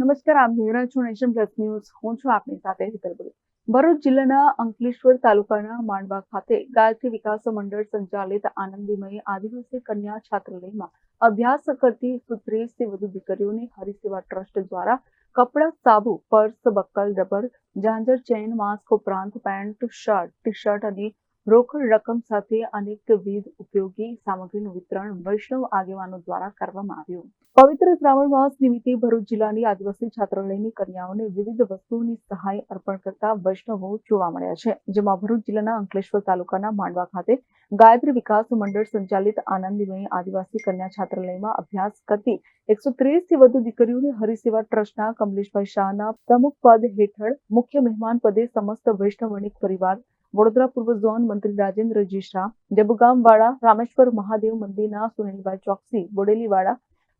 નમસ્કાર, આપ જોઈ રહ્યા છો નેશન પ્લસ ન્યૂઝ. હું છું આપની સાથે ભરૂચ જિલ્લાના અંકલેશ્વર તાલુકાના માંડવા ખાતે ગાયત્રી વિકાસ મંડળ સંચાલિત આનંદીમય આદિવાસી કન્યા છાત્રાલયમાં અભ્યાસ કરતી એકસો ત્રીસથી વધુ દીકરીઓને હરિસેવા ટ્રસ્ટ દ્વારા કપડાં, સાબુ, પર્સ, બક્કલ, રબર, ઝાંઝર ચેન, માસ્ક ઉપરાંત પેન્ટ, શર્ટ ટી શર્ટ અને રોકડ રકમ સાથે અનેકવિધ ઉપયોગી સામગ્રીનું વિતરણ વૈષ્ણવ આગેવાનો દ્વારા કરવામાં આવ્યું. પવિત્ર શ્રાવણ માસ નિમિત્તે ભરૂચ જિલ્લાની આદિવાસી છાત્રાલયની કન્યાઓને વિવિધ વસ્તુઓની સહાય અર્પણ કરતા વૈષ્ણવો જોવા મળ્યા છે, જેમાં ભરૂચ જિલ્લાના અંકલેશ્વર તાલુકાના માંડવા ખાતે ગાયત્રી વિકાસ મંડળ સંચાલિત આનંદીમય આદિવાસી કન્યા છાત્રાલયમાં અભ્યાસ કરતી એકસો ત્રીસથી વધુ દીકરીઓને હરિસેવા ટ્રસ્ટના કમલેશભાઈ શાહના પ્રમુખ પદ હેઠળ મુખ્ય મહેમાન પદે સમસ્ત વૈષ્ણવ વણિક પરિવાર વડોદરા પૂર્વ ઝોન મંત્રી રાજેન્દ્ર શાહ ડબુગામવાળા રામેશ્વર મહાદેવ મંદિરના સુનિલભાઈ ચોકસી, બોડેલીવાડા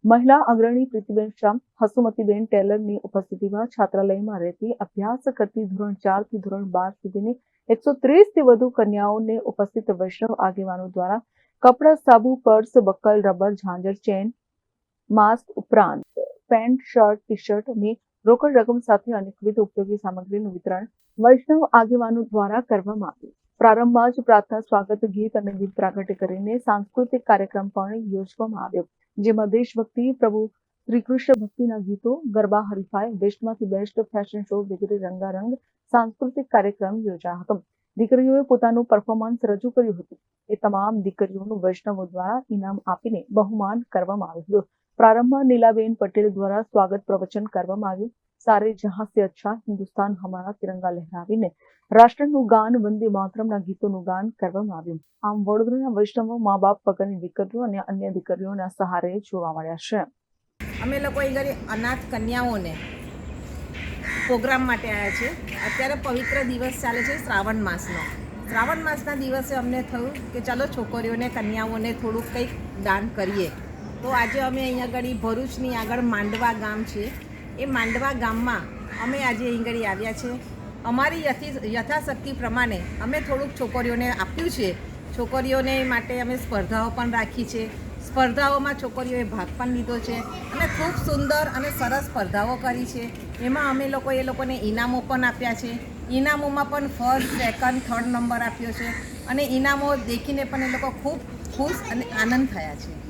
મહિલા અગ્રણી પ્રીતિબેન શ્યામ હસુમતીબેન ટેલરની ઉપસ્થિતિમાં છાત્રાલયમાં રહેતી અભ્યાસ કરતી ધોરણ ચારથી ધોરણ બાર સુધીની એકસો ત્રીસથી વધુ કન્યાઓને ઉપસ્થિત વૈષ્ણવ આગેવાનો દ્વારા કપડાં, સાબુ, પર્સ, બક્કલ, રબર, ઝાંઝર, ચેન, માસ્ક ઉપરાંત પેન્ટ, શર્ટ ટી શર્ટ અને રોકડ રકમ સાથે અનેકવિધ ઉપયોગી સામગ્રીનું વિતરણ વૈષ્ણવ આગેવાનો દ્વારા કરવામાં આવ્યું. પ્રારંભમાં જ પ્રાર્થના, સ્વાગત, ગીત અને ગીત પ્રાગટ્ય કરીને સાંસ્કૃતિક કાર્યક્રમ પણ યોજવામાં આવ્યો. જેમાં દેશભક્તિ, પ્રભુ શ્રીકૃષ્ણ ભક્તિના ગીતો, ગરબા, હરીફાઈ બેસ્ટમાંથી બેસ્ટ ફેશન શો વગેરે રંગારંગ સાંસ્કૃતિક કાર્યક્રમ યોજાયો હતો. દીકરીઓએ પોતાનું પરફોર્મન્સ રજૂ કર્યું હતું. એ તમામ દીકરીઓનું વૈષ્ણવો દ્વારા ઇનામ આપીને બહુમાન કરવામાં આવ્યું હતું. પ્રારંભમાં નીલાબેન પટેલ દ્વારા સ્વાગત પ્રવચન કરવામાં આવ્યું. સારે જહાં સે અચ્છા હિન્દુસ્તાન હમારા તિરંગા લહેરાવીને રાષ્ટ્રનું ગાન વંદે માતરમના ગીતોનું ગાન કરવામાં આવ્યું. આમ વડોદરાના વૈષ્ણવો મા બાપ પગની દીકરીઓ અને અન્ય દીકરીઓના સહારે જોવા મળ્યા છે. અમે લોકો અહીં ઘરે અનાથ કન્યાઓને પ્રોગ્રામ માટે આવ્યા છે અત્યારે પવિત્ર દિવસ ચાલે છે શ્રાવણ માસનો. શ્રાવણ માસના દિવસે અમને થયું કે ચાલો છોકરીઓને, કન્યાઓને થોડુંક કંઈક દાન કરીએ. તો આજે અમે અહીંયા આગળ ભરૂચની આગળ માંડવા ગામ છે. એ માંડવા ગામમાં અમે આજે અહીં આગળ આવ્યા છે. અમારી યથી, યથાશક્તિ પ્રમાણે અમે થોડુંક છોકરીઓને આપ્યું છે. છોકરીઓને માટે અમે સ્પર્ધાઓ પણ રાખી છે. સ્પર્ધાઓમાં છોકરીઓએ ભાગ પણ લીધો છે અને ખૂબ સુંદર અને સરસ સ્પર્ધાઓ કરી છે. એમાં અમે લોકો એ લોકોને ઇનામો પણ આપ્યા છે. ઇનામોમાં પણ ફર્સ્ટ, સેકન્ડ, થર્ડ નંબર આપ્યો છે. અને ઇનામો દેખીને પણ એ લોકો ખૂબ ખુશ અને આનંદ થયા છે.